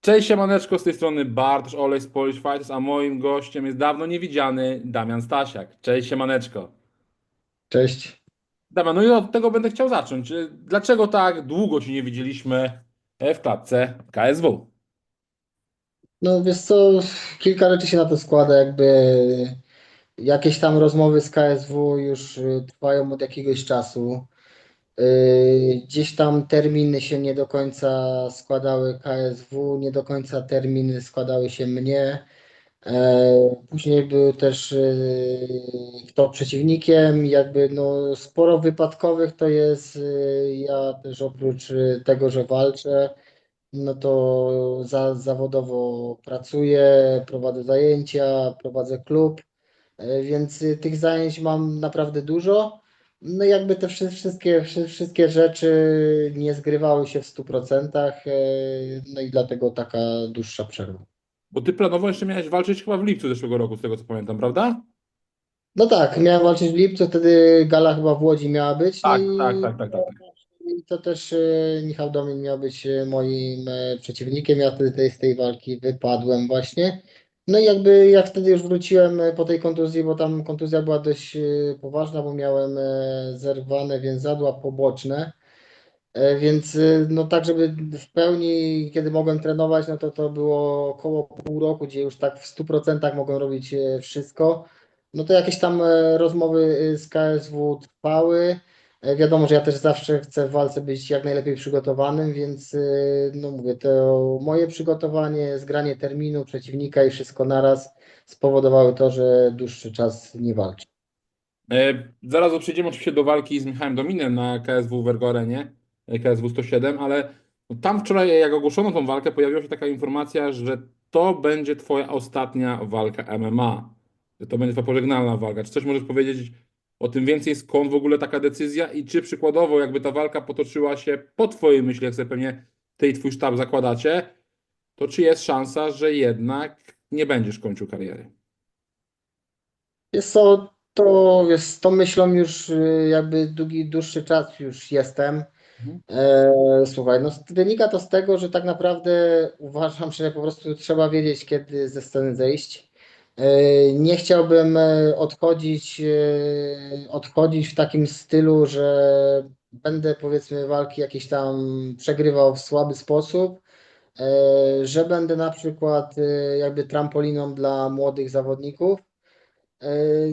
Cześć siemaneczko, z tej strony Bartosz Olej z Polish Fighters, a moim gościem jest dawno niewidziany Damian Stasiak. Cześć siemaneczko. Cześć. Damian, no i od tego będę chciał zacząć. Dlaczego tak długo Ci nie widzieliśmy e, w klatce KSW? No wiesz co, kilka rzeczy się na to składa, jakby jakieś tam rozmowy z KSW już y, trwają od jakiegoś czasu. Y, Gdzieś tam terminy się nie do końca składały KSW, nie do końca terminy składały się mnie. E, Później był też y, kto przeciwnikiem, jakby no sporo wypadkowych to jest. Ja też oprócz tego, że walczę. No to za, zawodowo pracuję, prowadzę zajęcia, prowadzę klub, więc tych zajęć mam naprawdę dużo. No jakby te wszy- wszystkie, wszy- wszystkie rzeczy nie zgrywały się w 100%, e, no i dlatego taka dłuższa przerwa. Bo Ty planowo jeszcze miałeś walczyć chyba w lipcu zeszłego roku, z tego co pamiętam, prawda? No tak, miałem walczyć w lipcu, wtedy gala chyba w Łodzi miała być. No Tak, i tak, tak, tak, tak. tak. I to też e, Michał Domin miał być e, moim przeciwnikiem. Ja wtedy tej, z tej walki wypadłem właśnie. No i jakby jak wtedy już wróciłem e, po tej kontuzji, bo tam kontuzja była dość e, poważna, bo miałem e, zerwane więzadła poboczne. Więc no tak, żeby w pełni, kiedy mogłem trenować, no to to było około pół roku, gdzie już tak w 100% mogłem robić wszystko. No to jakieś tam rozmowy z KSW trwały. E, Wiadomo, że ja też zawsze chcę w walce być jak najlepiej przygotowanym, więc e, no mówię, to moje przygotowanie, zgranie terminu przeciwnika i wszystko naraz spowodowały to, że dłuższy czas nie walczę. E, Zaraz przejdziemy oczywiście do walki z Michałem Dominem na KSW w Ergorenie, e, KSW 107, ale no tam wczoraj, jak ogłoszono tą walkę, pojawiła się taka informacja, że to będzie Twoja ostatnia walka MMA, to będzie Twoja pożegnalna walka. Czy coś możesz powiedzieć o tym więcej, skąd w ogóle taka decyzja i czy przykładowo, jakby ta walka potoczyła się po Twojej myśli, jak sobie pewnie Ty i Twój sztab zakładacie, to czy jest szansa, że jednak nie będziesz kończył kariery? Jest co, to jest tą myślą już y, jakby długi, dłuższy czas już jestem. Mhm. E, słuchaj, no wynika to z tego, że tak naprawdę uważam, że po prostu trzeba wiedzieć, kiedy ze sceny zejść. E, nie chciałbym e, odchodzić, e, odchodzić w takim stylu, że będę powiedzmy walki jakieś tam przegrywał w słaby sposób, że będę na przykład jakby trampoliną dla młodych zawodników.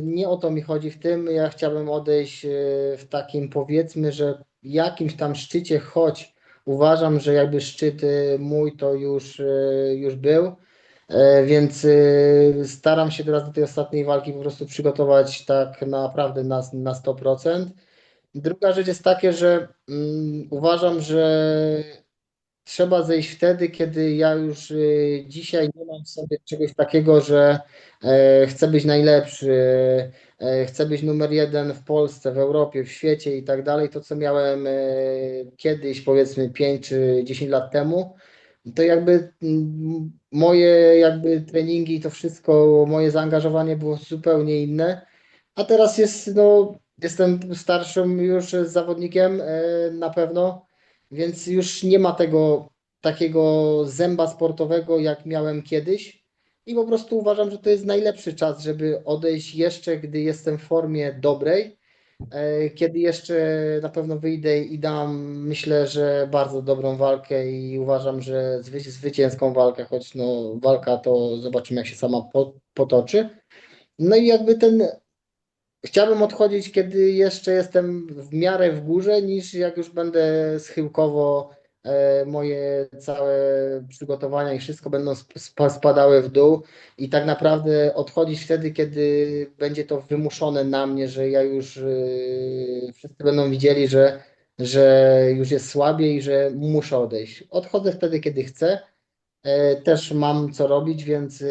Nie o to mi chodzi w tym. Ja chciałbym odejść w takim powiedzmy, że jakimś tam szczycie, choć uważam, że jakby szczyt mój to już, już był. E, Więc e, staram się teraz do tej ostatniej walki po prostu przygotować tak naprawdę na, na 100%. Druga rzecz jest takie, że mm, uważam, że trzeba zejść wtedy, kiedy ja już y, dzisiaj nie mam w sobie czegoś takiego, że e, chcę być najlepszy, e, chcę być numer jeden w Polsce, w Europie, w świecie i tak dalej. To, co miałem e, kiedyś, powiedzmy 5 czy 10 lat temu, to jakby mm, moje jakby treningi, to wszystko, moje zaangażowanie było zupełnie inne. A teraz jest, no, jestem starszym już zawodnikiem e, na pewno. Więc już nie ma tego takiego zęba sportowego, jak miałem kiedyś. I po prostu uważam, że to jest najlepszy czas, żeby odejść jeszcze, gdy jestem w formie dobrej. E, Kiedy jeszcze na pewno wyjdę i dam, myślę, że bardzo dobrą walkę i uważam, że zwy, zwycięską walkę, choć no, walka to zobaczymy, jak się sama po, potoczy. No i jakby ten Chciałbym odchodzić, kiedy jeszcze jestem w miarę w górze, niż jak już będę schyłkowo moje całe przygotowania i wszystko będą sp- spadały w dół i tak naprawdę odchodzić wtedy, kiedy będzie to wymuszone na mnie, że ja już e, wszyscy będą widzieli, że, że już jest słabiej i że muszę odejść. Odchodzę wtedy, kiedy chcę. E, Też mam co robić, więc e,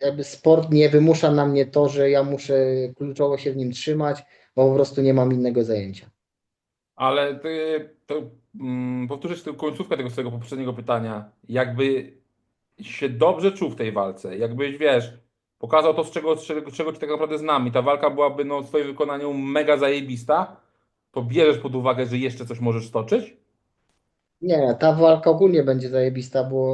jakby sport nie wymusza na mnie to, że ja muszę kluczowo się w nim trzymać, bo po prostu nie mam innego zajęcia. Ale ty, to, mm, powtórzę tę końcówkę tego swojego poprzedniego pytania. Jakby się dobrze czuł w tej walce, jakbyś, wiesz, pokazał to, z czego, z czego, czego cię tak naprawdę znam i ta walka byłaby no, w swoim wykonaniu mega zajebista, to bierzesz pod uwagę, że jeszcze coś możesz stoczyć? Nie, ta walka ogólnie będzie zajebista, bo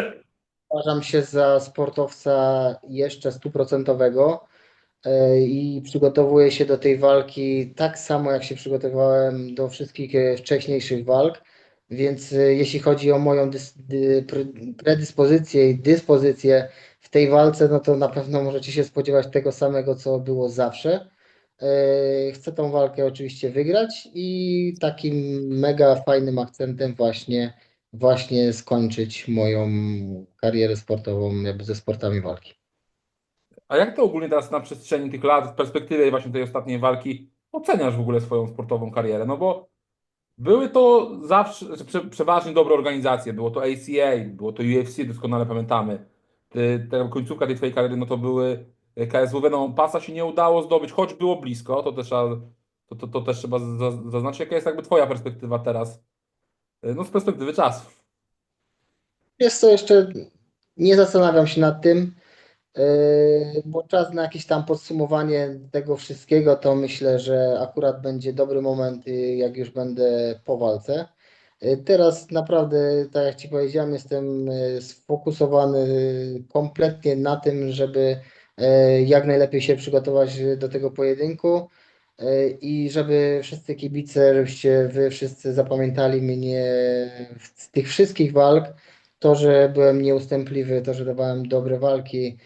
uważam się za sportowca jeszcze stuprocentowego i przygotowuję się do tej walki tak samo, jak się przygotowywałem do wszystkich e, wcześniejszych walk. Więc e, jeśli chodzi o moją dys, dy, pre- predyspozycję i dyspozycję w tej walce, no to na pewno możecie się spodziewać tego samego, co było zawsze. E, Chcę tą walkę oczywiście wygrać i takim mega fajnym akcentem właśnie, właśnie skończyć moją karierę sportową jakby ze sportami walki. A jak to ogólnie teraz na przestrzeni tych lat, w perspektywie właśnie tej ostatniej walki, oceniasz w ogóle swoją sportową karierę? No bo były to zawsze, znaczy prze, przeważnie dobre organizacje. Było to ACA, było to UFC, doskonale pamiętamy. Ty, ta końcówka tej twojej kariery, no to były KSW. No, pasa się nie udało zdobyć, choć było blisko, to też to, to, to też trzeba za- zaznaczyć. Jaka jest jakby twoja perspektywa teraz? No z perspektywy czasu. Jest to jeszcze, nie zastanawiam się nad tym, bo czas na jakieś tam podsumowanie tego wszystkiego, to myślę, że akurat będzie dobry moment, yy, jak już będę po walce. Yy, Teraz naprawdę, tak jak Ci powiedziałem, jestem yy, sfokusowany kompletnie na tym, żeby yy, jak najlepiej się przygotować do tego pojedynku. yy, I żeby wszyscy kibice, żebyście wy wszyscy zapamiętali mnie z tych wszystkich walk, to, że byłem nieustępliwy, to, że dawałem dobre walki,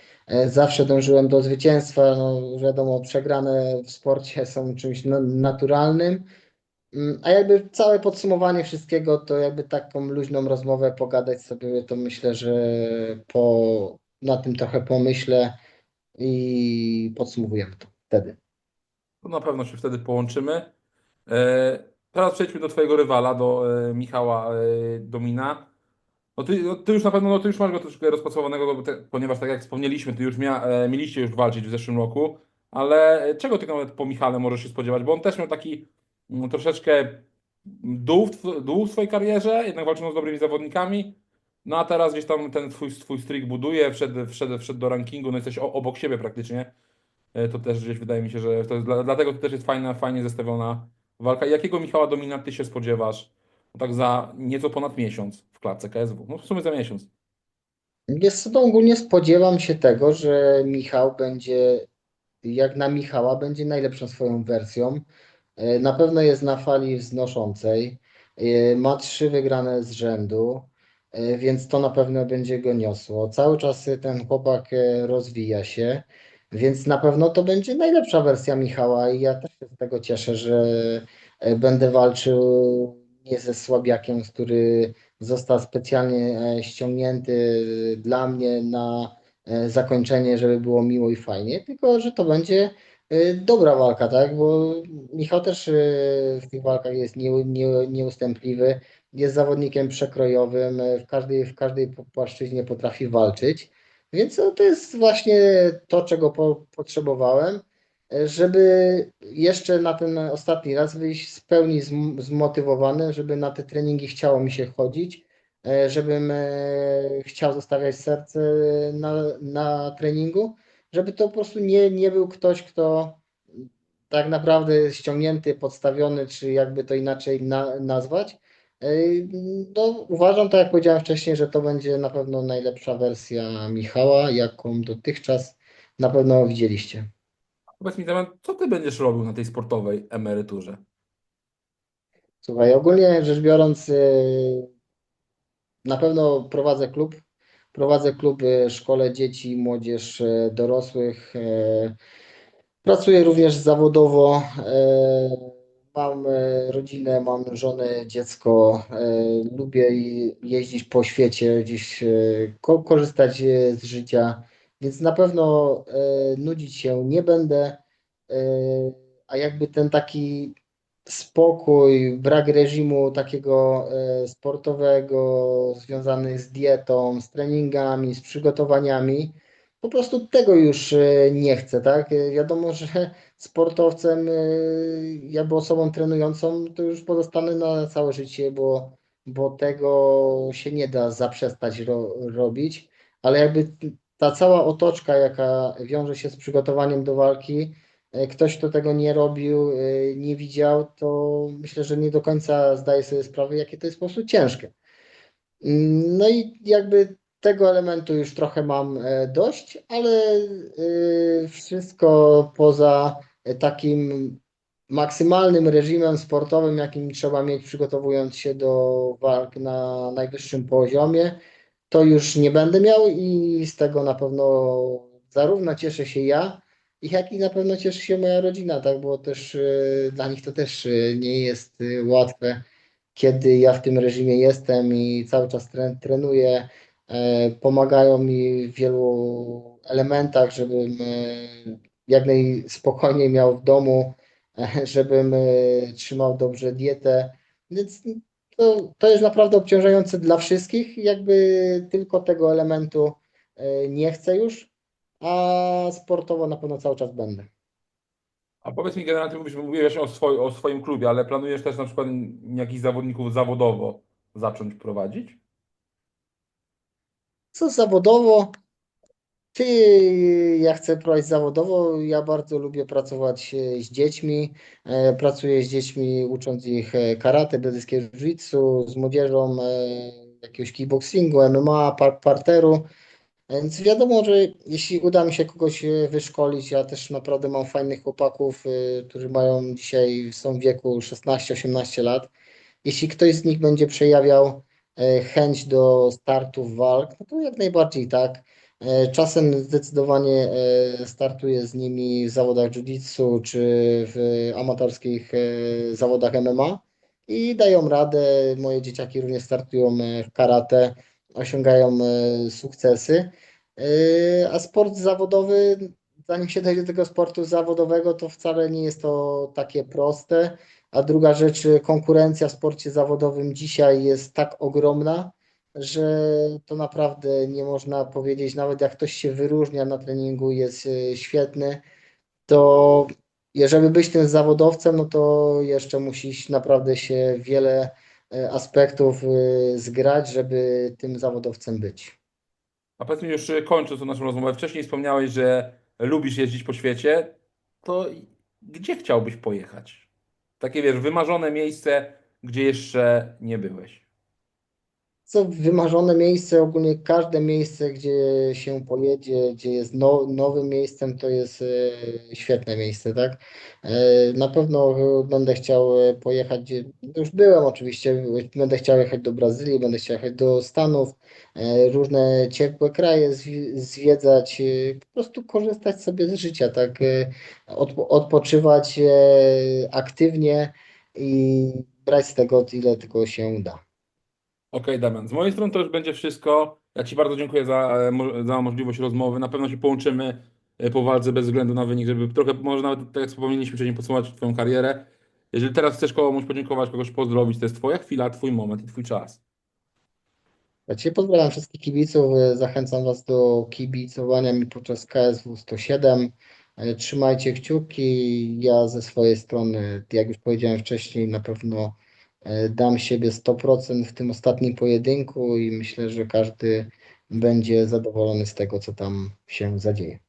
zawsze dążyłem do zwycięstwa. No, wiadomo, przegrane w sporcie są czymś na- naturalnym. Mm, A jakby całe podsumowanie wszystkiego, to jakby taką luźną rozmowę pogadać sobie, to myślę, że po, na tym trochę pomyślę i podsumowujemy to wtedy. To na pewno się wtedy połączymy. E, Teraz przejdźmy do twojego rywala, do e, Michała e, Domina. No ty, no ty już na pewno, no ty już masz go troszkę rozpracowanego, bo te, ponieważ tak jak wspomnieliśmy, ty już mia, e, mieliście już walczyć w zeszłym roku, ale czego ty nawet po Michale możesz się spodziewać? Bo on też miał taki mm, troszeczkę dół w, swojej karierze, jednak walczył z dobrymi zawodnikami, no a teraz gdzieś tam ten twój, twój streak buduje, wszedł, wszedł, wszedł do rankingu, no jesteś obok siebie praktycznie. E, To też gdzieś wydaje mi się, że to jest, dla- dlatego to też jest fajna, fajnie zestawiona walka. Jakiego Michała Domina ty się spodziewasz? No tak za nieco ponad miesiąc w klatce KSW. No w sumie za miesiąc. Co, to ogólnie spodziewam się tego, że Michał będzie, jak na Michała, będzie najlepszą swoją wersją. E, Na pewno jest na fali wznoszącej. E, Ma trzy wygrane z rzędu, e, więc to na pewno będzie go niosło. Cały czas ten chłopak rozwija się, więc na pewno to będzie najlepsza wersja Michała i ja też się z tego cieszę, że będę walczył nie ze słabiakiem, który został specjalnie e, ściągnięty dla mnie na e, zakończenie, żeby było miło i fajnie, tylko że to będzie e, dobra walka, tak? Bo Michał też e, w tych walkach jest nie, nie, nieustępliwy, jest zawodnikiem przekrojowym, e, w każdej, w każdej płaszczyźnie potrafi walczyć, więc to jest właśnie to, czego po, potrzebowałem, e, żeby jeszcze na ten ostatni raz wyjść w pełni zm- zmotywowany, żeby na te treningi chciało mi się chodzić, e, żebym e, chciał zostawiać serce na, na treningu, żeby to po prostu nie, nie był ktoś, kto tak naprawdę ściągnięty, podstawiony, czy jakby to inaczej na, nazwać. E, No, uważam, tak jak powiedziałem wcześniej, że to będzie na pewno najlepsza wersja Michała, jaką dotychczas na pewno widzieliście. Powiedz mi, Damian, co ty będziesz robił na tej sportowej emeryturze? Słuchaj, ogólnie rzecz biorąc, y, na pewno prowadzę klub. Prowadzę klub, y, szkole dzieci, młodzież, y, dorosłych. Pracuję również zawodowo. Mam rodzinę, mam żonę, dziecko. Lubię jeździć po świecie, gdzieś ko- korzystać z życia, więc na pewno y, nudzić się nie będę. y, A jakby ten taki spokój, brak reżimu takiego e, sportowego, związany z dietą, z treningami, z przygotowaniami. Po prostu tego już e, nie chcę, tak? E, Wiadomo, że sportowcem, e, jakby osobą trenującą, to już pozostanę na całe życie, bo, bo tego się nie da zaprzestać ro, robić, ale jakby ta cała otoczka, jaka wiąże się z przygotowaniem do walki, e, ktoś, kto tego nie robił, e, nie widział, to myślę, że nie do końca zdaje sobie sprawę, jakie to jest po ciężkie. Mm, No i jakby tego elementu już trochę mam e, dość, ale wszystko poza takim maksymalnym reżimem sportowym, jakim trzeba mieć przygotowując się do walk na najwyższym poziomie, to już nie będę miał i z tego na pewno zarówno cieszę się ja, jak i na pewno cieszy się moja rodzina, tak, bo też e, dla nich to też e, nie jest e, łatwe kiedy ja w tym reżimie jestem i cały czas tre- trenuję, e, pomagają mi w wielu elementach, żebym e, jak najspokojniej miał w domu, e, żebym trzymał dobrze dietę. Więc to, to jest naprawdę obciążające dla wszystkich. Jakby tylko tego elementu e, nie chcę już, a sportowo na pewno cały czas będę. A powiedz mi, generalnie ty mówisz, mówiłeś o, swoj, o swoim klubie, ale planujesz też na przykład jakichś zawodników zawodowo zacząć prowadzić? Co zawodowo? Ty, ja chcę prowadzić zawodowo. Ja bardzo lubię pracować e, z dziećmi. E, Pracuję z dziećmi, ucząc ich e, karate, brazylijskiego jiu-jitsu, z młodzieżą jakiegoś kickboxingu, MMA, par parteru. Więc wiadomo, że jeśli uda mi się kogoś wyszkolić, ja też naprawdę mam fajnych chłopaków, którzy mają dzisiaj, są w wieku 16-18 lat. Jeśli ktoś z nich będzie przejawiał chęć do startów walk, no to jak najbardziej tak. E, Czasem zdecydowanie e, startuję z nimi w zawodach jiu-jitsu czy w amatorskich e, zawodach MMA i dają radę. Moje dzieciaki również startują w karate, osiągają sukcesy. A sport zawodowy, zanim się dojdzie do tego sportu zawodowego, to wcale nie jest to takie proste. A druga rzecz, konkurencja w sporcie zawodowym dzisiaj jest tak ogromna, że to naprawdę nie można powiedzieć, nawet jak ktoś się wyróżnia na treningu, jest e, świetny, to jeżeli być tym zawodowcem, no to jeszcze musisz naprawdę się wiele e, aspektów e, zgrać, żeby tym zawodowcem być. A powiedz mi już kończąc naszą rozmowę, wcześniej wspomniałeś, że lubisz jeździć po świecie, to gdzie chciałbyś pojechać? Takie wiesz, wymarzone miejsce, gdzie jeszcze nie byłeś. Co wymarzone miejsce, ogólnie każde miejsce, gdzie się pojedzie, gdzie jest no, nowym miejscem, to jest e, świetne miejsce, tak? E, Na pewno będę chciał e, pojechać, gdzie- już byłem oczywiście, będę chciał jechać do Brazylii, będę chciał jechać do Stanów, różne ciepłe kraje zwi- zwiedzać, po prostu korzystać sobie z życia, tak? Odpo odpoczywać aktywnie i brać z tego, ile tylko się da. Okej, Damian, z mojej strony to już będzie wszystko. Ja Ci bardzo dziękuję za, e, za możliwość rozmowy. Na pewno się połączymy e, po walce bez względu na wynik, żeby trochę, może nawet tak jak wspomnieliśmy wcześniej, podsumować Twoją karierę. Jeżeli teraz chcesz komuś podziękować, kogoś pozdrowić, to jest Twoja chwila, Twój moment i Twój czas. Ja Cię pozdrawiam wszystkich kibiców. Zachęcam Was do kibicowania mi podczas KSW 107. E, Trzymajcie kciuki. Ja ze swojej strony, jak już powiedziałem wcześniej, na pewno dam siebie 100% w tym ostatnim pojedynku i myślę, że każdy będzie zadowolony z tego, co tam się zadzieje.